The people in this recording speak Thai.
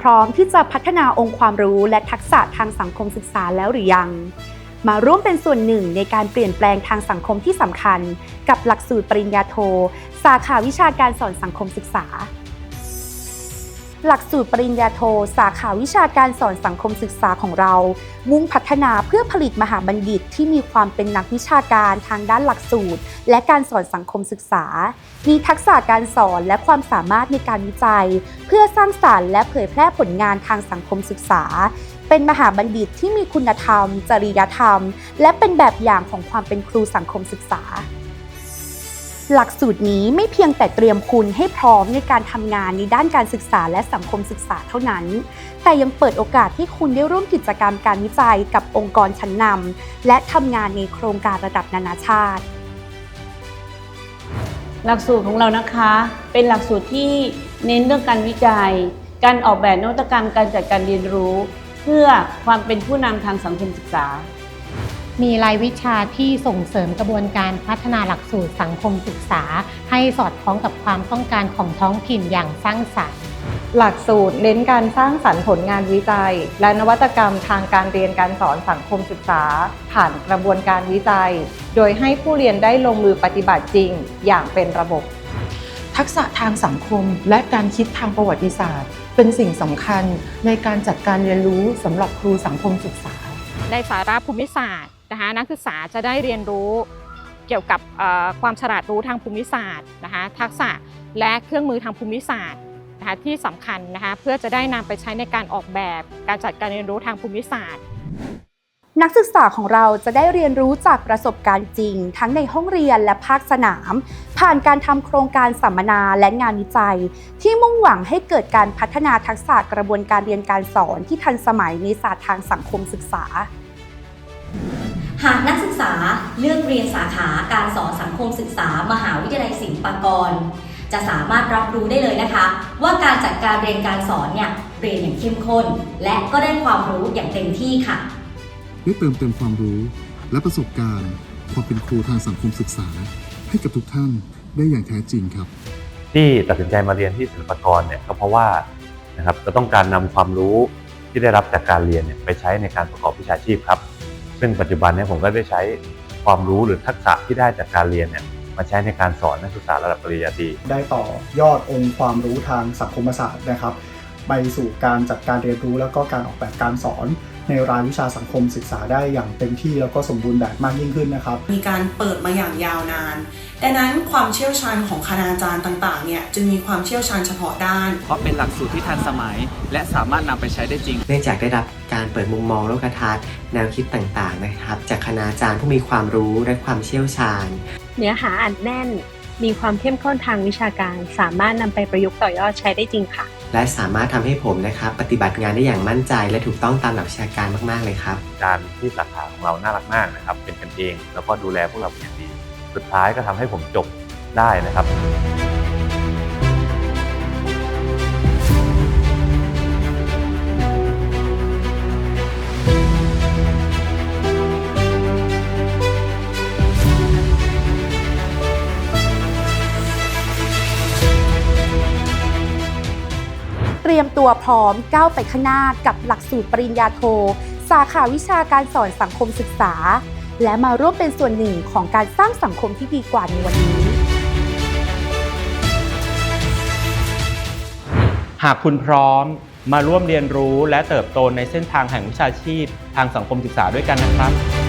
พร้อมที่จะพัฒนาองค์ความรู้และทักษะทางสังคมศึกษาแล้วหรือยัง มาร่วมเป็นส่วนหนึ่งในการเปลี่ยนแปลงทางสังคมที่สำคัญ กับหลักสูตรปริญญาโท สาขาวิชาการสอนสังคมศึกษา หลักสูตรปริญญาโท สาขาวิชาการสอนสังคมศึกษาของเรา มุ่งพัฒนาเพื่อผลิตมหาบัณฑิตที่มีความเป็นนักวิชาการทางด้านหลักสูตร และการสอนสังคมศึกษา มีทักษะการสอนและความสามารถในการวิจัย เพื่อสร้างสารรค์และเผยแพร่ผลงานทางสังคมศึกษา เป็นมหาบัณฑิตที่มีคุณธรรม จริยธรรม และเป็นแบบอย่างของความเป็นครูสังคมศึกษา หลักสูตรนี้ไม่เพียงแต่เตรียมคุณให้พร้อมในการทำงานในด้านการศึกษาและสังคมศึกษาเท่านั้น แต่ยังเปิดโอกาสให้คุณได้ร่วมกิจกรรมการวิจัยกับองค์กรชั้นนำและทำงานในโครงการระดับนานาชาติ หลักสูตรของเรานะคะ เป็นหลักสูตรที่เน้นเรื่องการวิจัย การออกแบบนวัตกรรมการจัดการเรียนรู้ เพื่อความเป็นผู้นำทางสังคมศึกษา มีรายวิชาที่ส่งเสริมกระบวนการพัฒนาหลักสูตรสังคมศึกษา ให้สอดคล้องกับความต้องการของท้องถิ่นอย่างสร้างสรรค์ หลักสูตรเน้นการสร้างสรรค์ผลงานวิจัย และนวัตกรรมทางการเรียนการสอนสังคมศึกษา ผ่านกระบวนการวิจัย โดยให้ผู้เรียนได้ลงมือปฏิบัติจริง อย่างเป็นระบบ ทักษะทางสังคมและการคิดทางประวัติศาสตร์ เป็นสิ่งสำคัญในการจัดการเรียนรู้สำหรับครูสังคมศึกษา ในสาระภูมิศาสตร์ นะคะนักศึกษาจะได้เรียนรู้เกี่ยวกับความฉลาดรู้ทางภูมิศาสตร์นะคะทักษะและเครื่องมือทางภูมิศาสตร์นะคะที่สำคัญนะคะเพื่อจะได้นำไปใช้ในการออกแบบการจัดการเรียนรู้ทางภูมิศาสตร์ นักศึกษาของเราจะได้เรียนรู้จากประสบการณ์จริง ทั้งในห้องเรียนและภาคสนาม ผ่านการทำโครงการสัมมนาและงานวิจัย ที่มุ่งหวังให้เกิดการพัฒนาทักษะกระบวนการเรียนการสอนที่ทันสมัยในศาสตร์ทางสังคมศึกษา หากนักศึกษาเลือกเรียนสาขาการสอนสังคมศึกษามหาวิทยาลัยศิลปากร จะสามารถรับรู้ได้เลยนะคะ ว่าการจัดการเรียนการสอนเนี่ยเรียนอย่างเข้มข้น และก็ได้ความรู้อย่างเต็มที่ค่ะได้เติมเต็มความรู้และประสบการณ์ความเป็นครูทางสังคมศึกษา ให้กับทุกท่านได้อย่างแท้จริงครับ ที่ตัดสินใจมาเรียนที่ศิลปากรเนี่ยก็เพราะว่านะครับจะต้องการนำความรู้ที่ได้รับจากการเรียนเนี่ยไปใช้ในการประกอบวิชาชีพครับ ซึ่งปัจจุบันเนี่ยผมก็ได้ใช้ความรู้หรือทักษะที่ได้จากการเรียนเนี่ยมาใช้ในการสอนนักศึกษาระดับปริญญาตรีได้ต่อยอดองค์ความรู้ทางสังคมศาสตร์นะครับ ไปสู่การจัดการเรียนรู้แล้วก็การออกแบบการสอน ในรายวิชาสังคมศึกษาได้อย่างเต็มที่แล้วก็สมบูรณ์แบบมากยิ่งขึ้นนะครับ มีการเปิดมาอย่างยาวนาน ดังนั้นความเชี่ยวชาญของคณาจารย์ต่างๆเนี่ยจึงมีความเชี่ยวชาญเฉพาะด้าน เพราะเป็นหลักสูตรที่ทันสมัย และสามารถนำไปใช้ได้จริง เนื่องจากได้รับการเปิดมุมมองโลกทัศน์แนวคิดต่างๆนะครับ จากคณาจารย์ผู้มีความรู้และความเชี่ยวชาญ เนื้อหาอัดแน่น มีความเข้มข้นทางวิชาการ สามารถนำไปประยุกต์ต่อยอดใช้ได้จริงค่ะ และสามารถทำให้ผมนะครับปฏิบัติงานได้อย่างมั่นใจ และถูกต้องตามหลักวิชาการมาก ๆ เลยครับอาจารย์ที่สาขาของเราน่ารักมากนะครับ เป็นกันเอง แล้วก็ดูแลพวกเราเป็นอย่างดี สุดท้ายก็ทำให้ผมจบได้นะครับ รียมตัวพร้อมก้าวไปข้างหน้ากับหลักสูตรปริญญาโท สาขาวิชาการสอนสังคมศึกษา และมาร่วมเป็นส่วนหนึ่งของการสร้างสังคมที่ดีกว่าในวันนี้ หากคุณพร้อมมาร่วมเรียนรู้และเติบโตในเส้นทางแห่งวิชาชีพ ทางสังคมศึกษาด้วยกันนะครับ